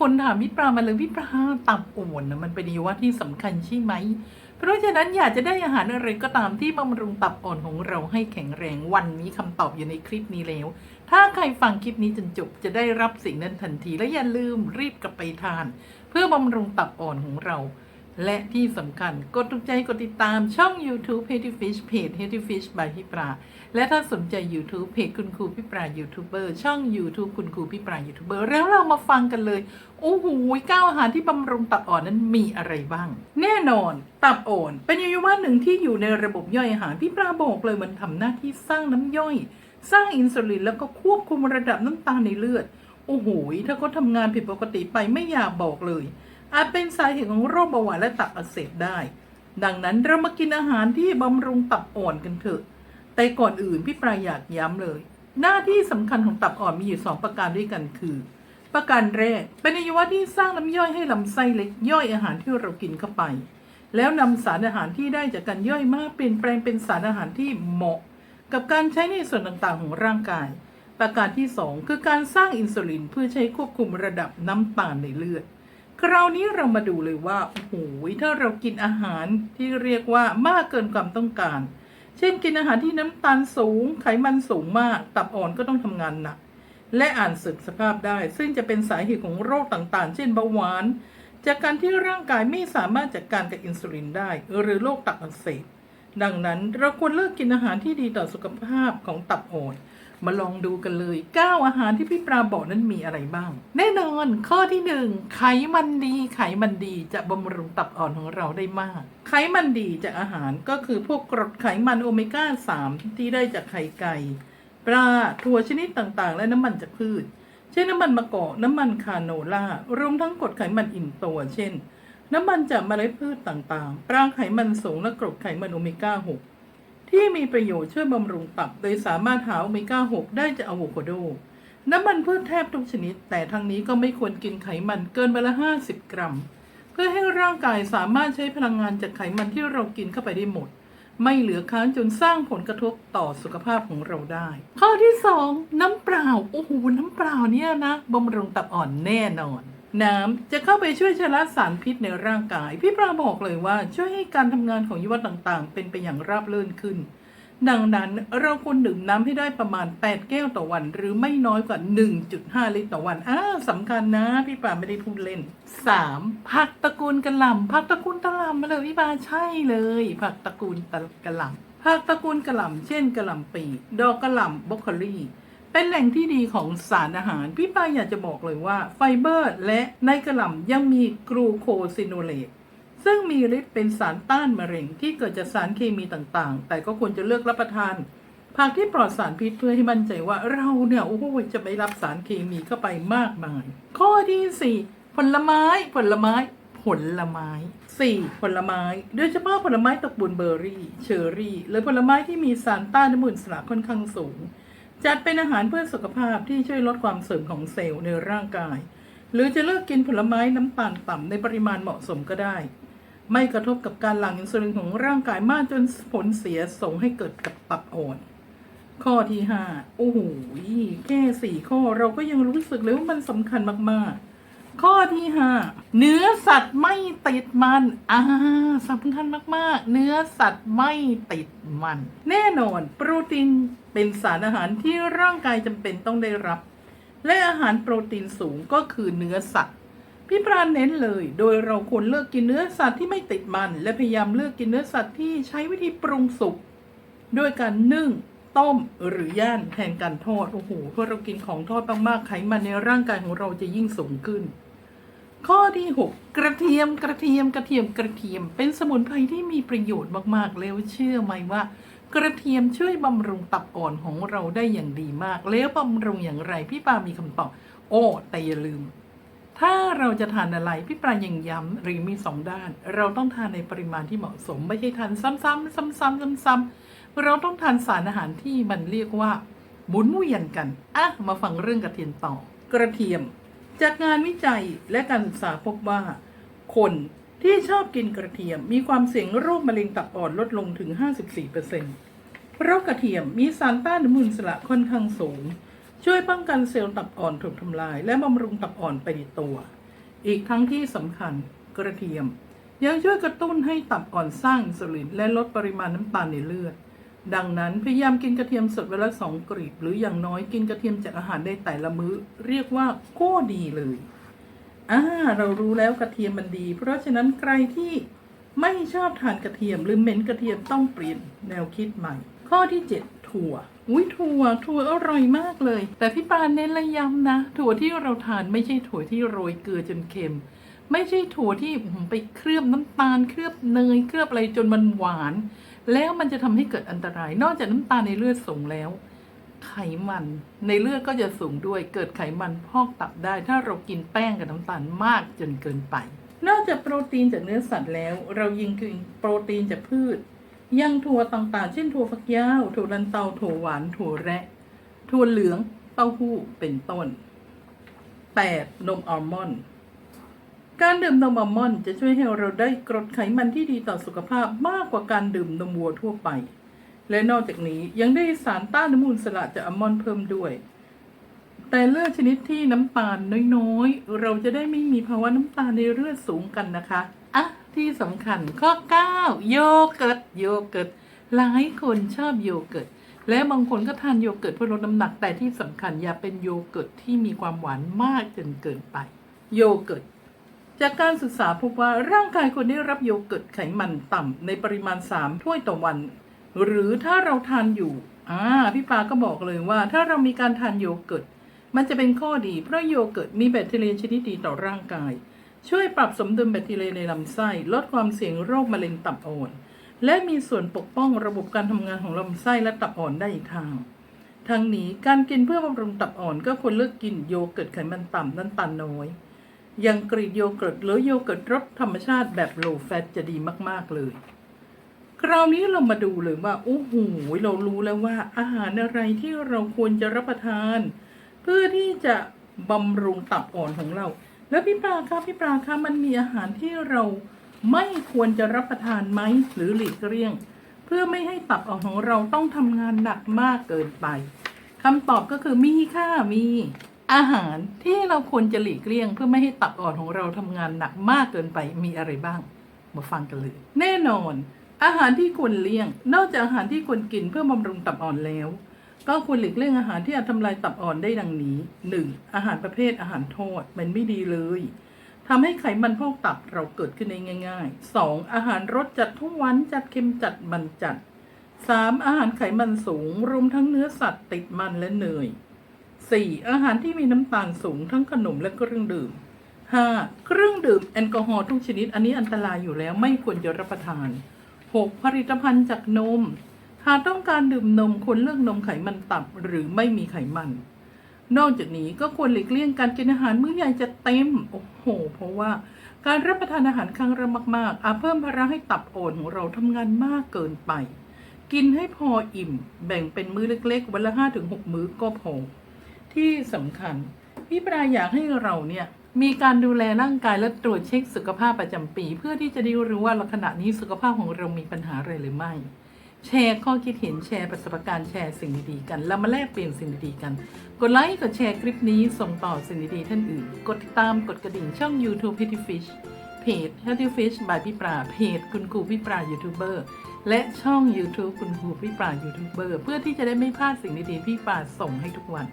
คนถามพี่ปลามาเลยพี่ปลาตับอ่อนนะมันเป็นอวัยวะที่สำคัญใช่ไหม เพราะฉะนั้นอยากจะได้อาหารอะไรก็ตามที่บำรุงตับอ่อนของเราให้แข็งแรงวันนี้คำตอบอยู่ในคลิปนี้แล้ว ถ้าใครฟังคลิปนี้จนจบจะได้รับสิ่งนั้นทันทีและอย่าลืมรีบกลับไปทาน เพื่อบำรุงตับอ่อนของเรา และที่สำคัญกดถูกใจกดติดตามช่อง YouTube h e a d y Fish เพจ h e a d y Fish by พี่ปลาและถ้าสนใจ YouTube เพจคุณครูพี่ปลายูทูบเบอร์ช่อง YouTube คุณครูพี่ปลายูทูบเบอร์แล้วเรามาฟังกันเลย โอ้โหเก้าอาหารที่บำรุงตับอ่อนนั้นมีอะไรบ้าง แน่นอน ตับอ่อน เป็นอวัยวะหนึ่งที่อยู่ในระบบย่อยอาหารพี่ปลาบอกเลยมันทำหน้าที่สร้างน้ำย่อย สร้างอินซูลินแล้วก็ควบคุมระดับน้ำตาลในเลือดโอ้โหถ้าเขาทำงานผิดปกติไปไม่อยากบอกเลย อาจเป็นสาเหตุของโรคเบาหวานและตับอักเสบได้ ดังนั้นเรามากินอาหารที่บำรุงตับอ่อนกันเถอะ แต่ก่อนอื่นพี่ปลาอยากย้ำเลย หน้าที่สำคัญของตับอ่อนมีอยู่สองประการด้วยกันคือ ประการแรกเป็นอวัยวะที่สร้างน้ำย่อยให้ลำไส้เล็กย่อยอาหารที่เรากินเข้าไป แล้วนำสารอาหารที่ได้จากการย่อยมาเปลี่ยนแปลงเป็นสารอาหารที่เหมาะ กับการใช้ในส่วนต่างๆของร่างกาย ประการที่สองคือการสร้างอินซูลินเพื่อใช้ควบคุมระดับน้ำตาลในเลือด คราวนี้เรามาดูเลยว่าโอ้โหถ้าเรากินอาหารที่เรียกว่ามากเกินความต้องการ เช่นกินอาหารที่น้ำตาลสูง ไขมันสูงมาก ตับอ่อนก็ต้องทำงานหนัก และอ่านสึกสภาพได้ ซึ่งจะเป็นสาเหตุของโรคต่างๆ เช่นเบาหวาน จากการที่ร่างกายไม่สามารถจัดการกับอินซูลินได้ หรือโรคตับอักเสบดังนั้นเราควรเลิกกินอาหารที่ดีต่อสุขภาพของตับอ่อน มาลองดูกันเลย 9 อาหารที่พี่ปลาบอกนั้นมีอะไรบ้าง แน่นอน ข้อที่ 1 ไขมันดี ไขมันดีจะบำรุงตับอ่อนของเราได้มาก ไขมันดีจากอาหารก็คือพวกกรดไขมันโอเมก้า 3 ที่ได้จากไข่ไก่ ปลาถั่วชนิดต่างๆ และน้ำมันจากพืช เช่นน้ำมันมะกอกน้ำมันคาโนล่ารวมทั้งกรดไขมันอิ่มตัว เช่น น้ำมันจากเมล็ดพืชต่างๆ ปลาไขมันสูงและกรดไขมันโอเมก้า 6 ที่มีประโยชน์ช่วยบำรุงตับ โดยสามารถหาโอเมก้า 6 ได้จากอะโวคาโด น้ำมันพืชแทบทุกชนิด แต่ทั้งนี้ก็ไม่ควรกินไขมันเกินวันละ 50 กรัม เพื่อให้ร่างกายสามารถใช้พลังงานจากไขมันที่เรากินเข้าไปได้หมด ไม่เหลือค้างจนสร้างผลกระทบต่อสุขภาพของเราได้ ข้อที่ 2 น้ำเปล่า โอ้โห น้ำเปล่าเนี่ยนะบำรุงตับอ่อนแน่นอน น้ำจะเข้าไปช่วยชะล้างสารพิษในร่างกาย พี่ปลาบอกเลยว่าช่วยให้การทำงานของยวดต่างๆ เป็นไปอย่างราบรื่นขึ้น ดังนั้นเราควรดื่มน้ำให้ได้ประมาณ 8 แก้วต่อวัน หรือไม่น้อยกว่า 1.5 ลิตรต่อวันอ้าสำคัญนะ พี่ปาไม่ได้พูดเล่น 3. ผักตระกูลกระหล่ำผักตระกูลกระหล่ำมาเลยพี่ปาใช่เลย ผักตระกูลตะกระหล่ำผักตระกูลกระหล่ำเช่นกระหล่ำปีดอกกระหล่ำบรอกโคลี เป็นแหล่งที่ดีของสารอาหาร พี่ปายอยากจะบอกเลยว่าไฟเบอร์และในกระหล่ำยังมีกรูโคซิโนเลตซึ่งมีฤทธิ์เป็นสารต้านมะเร็งที่เกิดจากสารเคมีต่างๆ แต่ก็ควรจะเลือกรับประทานผักที่ปลอดสารพิษเพื่อให้มั่นใจว่าเราเนี่ยโอ้โหจะไม่รับสารเคมีเข้าไปมากมาย ข้อที่ 4 ผลไม้ ผลไม้ ผลไม้ 4. ผลไม้ โดยเฉพาะผลไม้ตระกูลเบอร์รี่ เชอร์รี่ หรือผลไม้ที่มีสารต้านอนุมูลอิสระค่อนข้างสูง จัดเป็นอาหารเพื่อสุขภาพที่ช่วยลดความเสื่อมของเซลล์ในร่างกาย หรือจะเลือกกินผลไม้น้ำตาลต่ำในปริมาณเหมาะสมก็ได้ ไม่กระทบกับการหลั่งอินซูลินของร่างกายมากจนผลเสียส่งให้เกิดกับตับอ่อน ข้อที่ห้าโอ้โห แค่สี่ข้อเราก็ยังรู้สึกเลยว่ามันสำคัญมากๆ ข้อที่ห้าเนื้อสัตว์ไม่ติดมัน อ่าสำคัญมากๆ เนื้อสัตว์ไม่ติดมัน แน่นอน โปรตีนเป็นสารอาหารที่ร่างกายจำเป็นต้องได้รับ และอาหารโปรตีนสูงก็คือเนื้อสัตว์ พี่ปราณเน้นเลย โดยเราควรเลือกกินเนื้อสัตว์ที่ไม่ติดมัน และพยายามเลือกกินเนื้อสัตว์ที่ใช้วิธีปรุงสุกด้วยการนึ่งต้มหรือย่าง แทนการทอด โอ้โห เพราะเรากินของทอดมากๆ ไขมันในร่างกายของเราจะยิ่งสูงขึ้น ข้อที่ 6 กระเทียมกระเทียมกระเทียมกระเทียม เป็นสมุนไพรที่มีประโยชน์มากๆ แล้วเชื่อไหมว่า กระเทียมช่วยบำรุงตับอ่อนของเราได้อย่างดีมาก แล้วบำรุงอย่างไรพี่ปามีคำตอบ โอ้แต่อย่าลืม ถ้าเราจะทานอะไรพี่ปลายังย้ำหรือมีสองด้าน เราต้องทานในปริมาณที่เหมาะสม ไม่ใช่ทานซ้ำๆซ้ำๆซ้ำๆเราต้องทานสารอาหารที่มันเรียกว่าหมุนเวียนกันอะมาฟังเรื่องกระเทียมต่อ กระเทียม จากงานวิจัยและการศึกษาพบว่า คนที่ชอบกินกระเทียมมีความเสี่ยงโรคมะเร็งตับอ่อนลดลงถึง 54%เพราะกระเทียมมีสารต้านอนุมูลอิสระค่อนข้างสูง ช่วยป้องกันเซลล์ตับอ่อนถูกทำลาย และบำรุงตับอ่อนไปในตัว อีกทั้งที่สำคัญกระเทียม ยังช่วยกระตุ้นให้ตับอ่อนสร้างอินซูลินและลดปริมาณน้ำตาลในเลือด ดังนั้นพยายามกินกระเทียมสดวันละสองกรีบหรืออย่างน้อยกินกระเทียมจากอาหารได้แต่ละมื้อ เรียกว่าก้ดีเลยอ่าเรารู้แล้วกระเทียมมันดี เพราะฉะนั้นใครที่ไม่ชอบทานกระเทียมหรือเหม็นกระเทียมต้องเปลี่ยนแนวคิดใหม่ ข้อที่ 7 ถั่วอุ้ยถั่วถั่วอร่อยมากเลย แต่พี่ปานเน้นระย้ำนะ ถั่วที่เราทานไม่ใช่ถั่วที่โรยเกลือจนเค็ม ไม่ใช่ถั่วที่ไปเคลือบน้ำตาลเคลือบเนยเคลือบอะไรจนมันหวาน แล้วมันจะทำให้เกิดอันตราย นอกจากน้ำตาลในเลือดสูงแล้ว ไขมันในเลือดก็จะสูงด้วยเกิดไขมันพอกตับได้ ถ้าเรากินแป้งกับน้ำตาลมากจนเกินไป นอกจากโปรตีนจากเนื้อสัตว์แล้ว เรายังกินโปรตีนจากพืช ยังถั่วต่างๆ เช่นถั่วฝักยาวถั่วลันเตาถั่วหวานถั่วแระถั่วเหลืองเต้าหู้เป็นต้น 8. นมอัลมอนด์ การดื่มนมอัลมอนด์จะช่วยให้เราได้กรดไขมันที่ดีต่อสุขภาพมากกว่าการดื่มนมวัวทั่วไป และนอกจากนี้ยังได้สารต้านอนุมูลอิสระจากอัลมอนด์เพิ่มด้วย แต่เลือดชนิดที่น้ำตาลน้อยๆ เราจะได้ไม่มีภาวะน้ำตาลในเลือดสูงกันนะคะอะที่สำคัญข้อ 9 โยเกิร์ตโยเกิร์ตหลายคนชอบโยเกิร์ตและบางคนก็ทานโยเกิร์ตเพื่อลดน้ำหนักแต่ที่สำคัญอย่าเป็นโยเกิร์ตที่มีความหวานมากจนเกินไป โยเกิร์ต จากการศึกษาพบว่าร่างกายคนได้รับโยเกิร์ตไขมันต่ำในปริมาณ 3 ถ้วยต่อวัน หรือถ้าเราทานอยู่อ่าพี่ปาก็บอกเลยว่า ถ้าเรามีการทานโยเกิร์ตมันจะเป็นข้อดี เพราะโยเกิร์ตมีแบคทีเรียชนิดดีต่อร่างกาย ช่วยปรับสมดุลแบคทีเรียในลำไส้ลดความเสี่ยงโรคมะเร็งตับอ่อน และมีส่วนปกป้องระบบการทำงานของลำไส้และตับอ่อนได้อีกทางทั้งนี้การกินเพื่อบำรุงตับอ่อนก็ควรเลือกกินโยเกิร์ตไขมันต่ำน้ำตาลน้อย ย่างกรีกโยเกิร์ตหรือโยเกิร์ตรสธรรมชาติแบบโลแฟตจะดีมาก ๆ เลย คราวนี้เรามาดูเลยว่า โอ้โห เรารู้แล้วว่าอาหารอะไรที่เราควรจะรับประทาน เพื่อที่จะบำรุงตับอ่อนของเรา แล้วพี่ปลาคะพี่ปลาคะมันมีอาหารที่เราไม่ควรจะรับประทานไหมหรือหลีกเลี่ยง เพื่อไม่ให้ตับอ่อนของเราต้องทำงานหนักมากเกินไปคำตอบก็คือมีค่ะมี อาหารที่เราควรจะหลีกเลี่ยง เพื่อไม่ให้ตับอ่อนของเราทำงานหนักมากเกินไปมีอะไรบ้าง มาฟังกันเลย แน่นอน อาหารที่ควรเลี่ยง นอกจากอาหารที่ควรกินเพื่อบำรุงตับอ่อนแล้ว ก็ควรหลีกเลี่ยงอาหารที่อาจทำลายตับอ่อนได้ดังนี้ 1. อาหารประเภทอาหารทอดมันไม่ดีเลยทำให้ไขมันพอกตับเราเกิดขึ้นได้ง่าย ๆ 2. อาหารรสจัดทุกวันจัดเค็มจัดมันจัด 3. อาหารไขมันสูงรวมทั้งเนื้อสัตว์ติดมันและเนย 4. อาหารที่มีน้ำตาลสูงทั้งขนมและเครื่องดื่ม 5. เครื่องดื่มแอลกอฮอล์ทุกชนิด อันนี้อันตรายอยู่แล้วไม่ควรจะรับประทาน 6. ผลิตภัณฑ์จากนม หากต้องการดื่มนมควรเลือกนมไขมันต่ำหรือไม่มีไขมัน นอกจากนี้ก็ควรหลีกเลี่ยงการกินอาหารมื้อใหญ่จะเต็ม โอ้โห เพราะว่าการรับประทานอาหารครั้งละมากๆ อาจเพิ่มภาระให้ตับอ่อนของเราทำงานมากเกินไป กินให้พออิ่ม แบ่งเป็นมื้อเล็กๆ วันละห้าถึงหกมื้อก็พอ ที่สำคัญ พี่ปราอยากให้เราเนี่ยมีการดูแลร่างกายและตรวจเช็คสุขภาพประจำปี เพื่อที่จะได้รู้ว่าเราขณะนี้สุขภาพของเรามีปัญหาอะไรหรือไม่ แชร์ข้อคิดเห็นแชร์ประสบการณ์แชร์สิ่งดีๆกัน แล้วมาแลกเปลี่ยนสิ่งดีๆกัน กดไลค์กดแชร์คลิปนี้ส่งต่อสิ่งดีๆท่านอื่น กดติดตามกดกระดิ่งช่อง YouTube p e t t y Fish เพจ Healthy Fish by พี่ปราเพจคุณครูพี่ปรายูทูบเบอร์และช่อง YouTube คุณครูพี่ปรายูทูบเบอร์เพื่อที่จะได้ไม่พลาดสิ่งดีๆพี่ปราส่งให้ทุกวัน